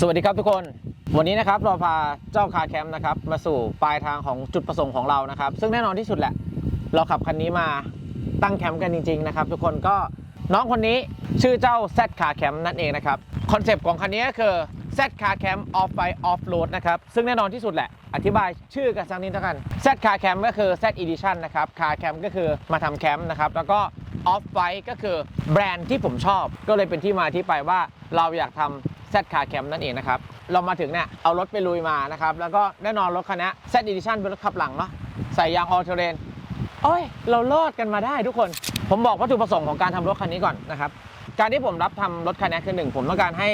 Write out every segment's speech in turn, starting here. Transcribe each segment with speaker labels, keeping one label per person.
Speaker 1: สวัสดีครับทุกคน วันนี้นะครับเราพาเจ้าคาแคมป์นะครับมาสู่ปลายทางของจุดประสงค์ของเรานะครับ ซึ่งแน่นอนที่สุดแหละ เราขับคันนี้มาตั้งแคมป์กันจริง ๆ นะครับ ทุกคนก็น้องคนนี้ชื่อเจ้า Z Car Camp นั่นเองนะครับคอนเซปต์ของคันนี้ก็คือ Z Car Camp Off by Off Road นะครับซึ่งแน่นอนที่สุดแหละ อธิบายชื่อกันสักนิดแล้วกัน Z Car Camp ก็คือ Z Edition นะครับ Car Camp ก็คือมาทำแคมป์นะครับแล้วก็ Off White ก็คือแบรนด์ที่ผมชอบ ก็เลยเป็นที่มาที่ไปว่าเราอยากทำ Z Car Camp นั่นเองนะครับ เรามาถึงเนี่ยเอารถไปลุยมานะครับ แล้วก็แน่นอนรถคันนี้ Z Edition เป็นรถขับหลังเนาะใส่ยาง All Terrain โอ้ย เรารอดกันมาได้ทุกคน ผมบอกวัตถุประสงค์ของการทำรถคันนี้ก่อนนะครับ การที่ผมรับทำรถคันนี้คือหนึ่งผมต้องการให้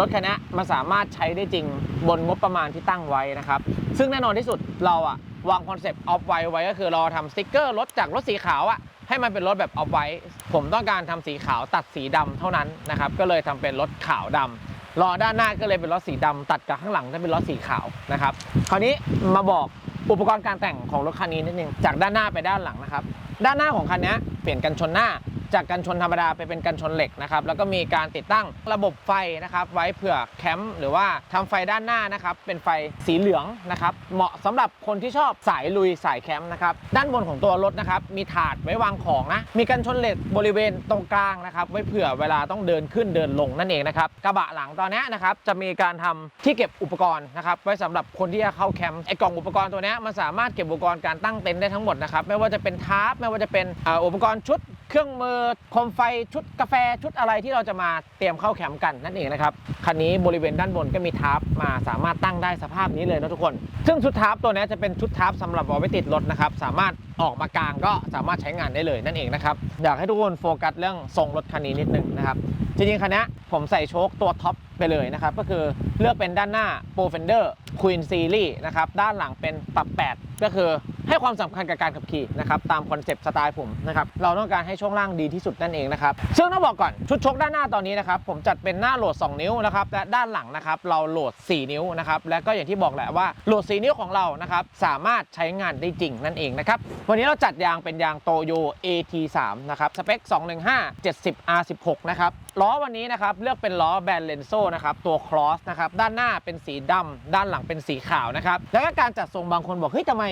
Speaker 1: รถคันนี้มันสามารถใช้ได้จริงบนงบประมาณที่ตั้งไว้นะครับ ซึ่งแน่นอนที่สุดเราอะวางคอนเซปต์ออฟไว้ไว้ก็คือเราทำสติกเกอร์รถจากรถสีขาวอะให้มันเป็นรถแบบออฟไว้ ผมต้องการทำสีขาวตัดสีดำเท่านั้นนะครับ ก็เลยทำเป็นรถขาวดำ ล้อด้านหน้าก็เลยเป็นล้อสีดำตัดกับข้างหลังจะเป็นล้อสีขาวนะครับคราวนี้มาบอกอุปกรณ์การแต่งของรถคันนี้นิดนึงจากด้านหน้าไปด้านหลังนะครับด้านหน้าของคันนี้เปลี่ยนกันชนหน้า จากกันชนธรรมดาไปเป็นกันชนเหล็กนะครับแล้วก็มีการติดตั้งระบบไฟนะครับไว้เผื่อแคมป์หรือว่าทำไฟด้านหน้านะครับเป็นไฟสีเหลืองนะครับเหมาะสำหรับคนที่ชอบสายลุยสายแคมป์นะครับด้านบนของตัวรถนะครับมีถาดไว้วางของนะมีกันชนเหล็กบริเวณตรงกลางนะครับไว้เผื่อเวลาต้องเดินขึ้นเดินลงนั่นเองนะครับกระบะหลังตอนนี้นะครับจะมีการทำที่เก็บอุปกรณ์นะครับไว้สำหรับคนที่จะเข้าแคมป์ไอ้กล่องอุปกรณ์ตัวนี้มันสามารถเก็บอุปกรณ์การตั้งเต็นท์ได้ทั้งหมดนะครับไม่ว่าจะเป็นทาร์ปไม่ว่าจะเป็นอุปกรณ์ชุด เครื่องมือโคมไฟชุดกาแฟชุดอะไรที่เราจะมาเตรียมเข้าแคมป์กันนั่นเองนะครับคันนี้บริเวณด้านบนก็มีทาร์ปมาสามารถตั้งได้สภาพนี้เลยนะทุกคน ซึ่งชุดทาร์ปตัวนี้จะเป็นชุดทาร์ปสำหรับเอาไว้ติดรถนะครับสามารถออกมากลางก็สามารถใช้งานได้เลยนั่นเองนะครับอยากให้ทุกคนโฟกัสเรื่องทรงรถคันนี้นิดนึงนะครับ จริงๆคันนี้ผมใส่โชคตัวท็อปไปเลยนะครับ ก็คือเลือกเป็นด้านหน้า Pro Fender Queen Series นะครับ ด้านหลังเป็นปรับ 8 ก็คือให้ความสำคัญกับการขับขี่นะครับ ตามคอนเซปต์สไตล์ผมนะครับ เราต้องการให้ช่วงล่างดีที่สุดนั่นเองนะครับ ซึ่งต้องบอกก่อนชุดชกด้านหน้าตอนนี้นะครับ ผมจัดเป็นหน้าโหลด 2 นิ้วนะครับ และด้านหลังนะครับ เราโหลด 4 นิ้วนะครับ และก็อย่างที่บอกแหละว่าโหลด 4 นิ้วของเรานะครับสามารถใช้งานได้จริงนั่นเองนะครับวันนี้เราจัดยางเป็นยางโตโย AT3 นะครับสเปค 215 70 R16 นะครับ ล้อวันนี้นะครับเลือกเป็นล้อแบรนด์เลนโซนะครับตัวครอสนะครับด้านหน้าเป็นสีดำด้านหลังเป็นสีขาวนะครับแล้วก็การจัดทรงบางคนบอกเฮ้ยทำไม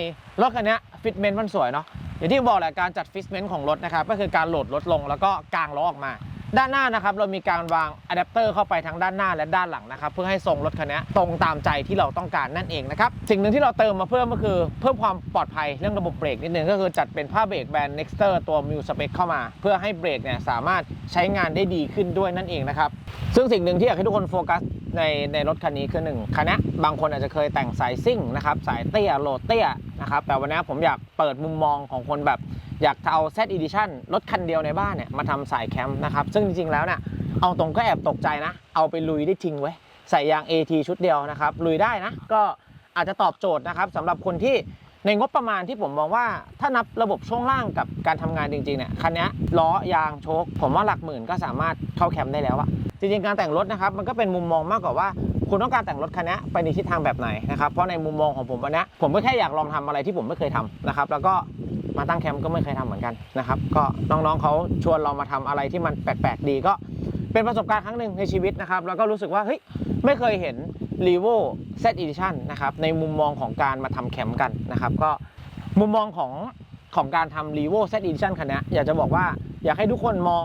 Speaker 1: รถคันนี้ฟิตเมนต์มันสวยเนาะอย่างที่บอกแหละการจัดฟิตเมนต์ของรถนะครับก็คือการโหลดรถลงแล้วก็กางล้อออกมา ด้านหน้านะครับเรามีการวางอะแดปเตอร์เข้าไปทั้งด้านหน้าและด้านหลังนะครับเพื่อให้ทรงรถคันนี้ตรงตามใจที่เราต้องการนั่นเองนะครับสิ่งหนึ่งที่เราเติมมาเพิ่มก็คือ เพิ่มความปลอดภัยเรื่องระบบเบรกนิดนึงก็คือจัดเป็นผ้าเบรกแบรนด์ Nexter ตัว Mil Spec เข้ามา เพื่อให้เบรกเนี่ยสามารถใช้งานได้ดีขึ้นด้วยนั่นเองนะครับซึ่งสิ่งหนึ่งที่อยากให้ทุกคนโฟกัสในในรถคันนี้คือหนึ่งคันนี้บางคนอาจจะเคยแต่งสายซิ่งนะครับสายเตี้ยโลดเตี้ยนะครับแต่วันนี้ผมอยากเปิดมุมมองของคนแบบ อยากจะเอา Z Edition รถคันเดียวในบ้านเนี่ยมาทำสายแคมป์นะครับ ซึ่งจริงๆ แล้วเนี่ยเอาตรงก็แอบตกใจนะ เอาไปลุยได้จริงเว้ใส่ยาง AT ชุดเดียวนะครับ ลุยได้นะ ก็อาจจะตอบโจทย์นะครับสำหรับคนที่ในงบประมาณที่ผมมองว่าถ้านับระบบช่วงล่างกับการทำงานจริงๆเนี่ยคันนี้ล้อยางโชคผมว่าหลักหมื่นก็สามารถเข้าแคมป์ได้แล้วอะจริงๆการแต่งรถนะครับมันก็เป็นมุมมองมากกว่าว่า คุณต้องการแต่งรถคันนี้ไปในทิศทางแบบไหนนะครับเพราะในมุมมองของผมวันนี้ผมก็แค่อยากลองทำอะไรที่ผมไม่เคยทำนะครับแล้วก็ มาตั้งแคมป์ก็ไม่เคยทำเหมือนกันนะครับก็น้องๆเขาชวนเรามาทำอะไรที่มันแปลกๆดีก็เป็นประสบการณ์ครั้งหนึ่งในชีวิตนะครับแล้วก็รู้สึกว่าเฮ้ยไม่เคยเห็น r e v o Z Edition นะครับในมุมมองของการมาทำแคมป์กันนะครับก็มุมมองของของการทำ r e v o Z Edition คันนี้อยากจะบอกว่าอยากให้ทุกคนมอง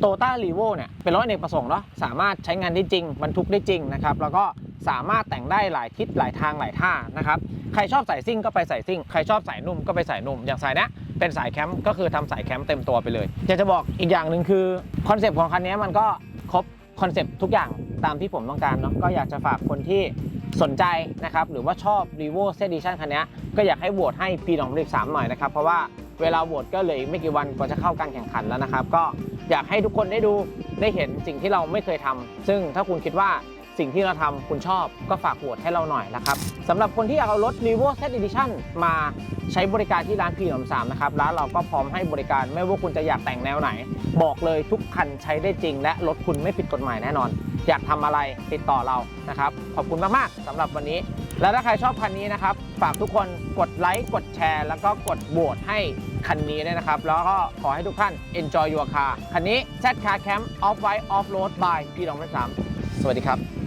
Speaker 1: โตต้ารีโวเนี่ยเป็นรถอเนกประสงค์เนาะสามารถใช้งานได้จริงบรรทุกได้จริงนะครับแล้วก็ สามารถแต่งได้หลายทิศหลายทางหลายท่านะครับใครชอบสายซิ่งก็ไปสายซิ่งใครชอบสายนุ่มก็ไปสายนุ่มอย่างสายเนี้ยเป็นสายแคมป์ก็คือทำสายแคมป์เต็มตัวไปเลยอยากจะบอกอีกอย่างหนึ่งคือคอนเซปต์ของคันนี้มันก็ครบคอนเซปต์ทุกอย่างตามที่ผมต้องการเนาะก็อยากจะฝากคนที่สนใจนะครับหรือว่าชอบ r e v o z Edition คันนี้ก็อยากให้โหวตให้ปี2013หน่อยนะครับเพราะว่าเวลาโหวตก็เหลืออีกไม่กี่วันกว่าจะเข้าการแข่งขันแล้วนะครับ ก็อยากให้ทุกคนได้ดูได้เห็นสิ่งที่เราไม่เคยทำซึ่งถ้าคุณคิดว่า สิ่งที่เราทำคุณชอบก็ฝากโหวตให้เราหน่อยนะครับสำหรับคนที่อยากเอารถ r e v o Z Edition มาใช้บริการที่ร้านพีนมสามนะครับร้านเราก็พร้อมให้บริการไม่ว่าคุณจะอยากแต่งแนวไหน บอกเลยทุกคันใช้ได้จริง และรถคุณไม่ผิดกฎหมายแน่นอน อยากทำอะไรติดต่อเรานะครับขอบคุณมากๆสำหรับวันนี้ แล้วถ้าใครชอบคันนี้นะครับฝากทุกคนกดไลค์กดแชร์ แล้วก็กดโหวตให้คันนี้ด้วยนะครับ แล้วก็ขอให้ทุกท่าน enjoy your car คันนี้ Z Car Camp Off White Off Road by พี่ดองสามสวัสดีครับ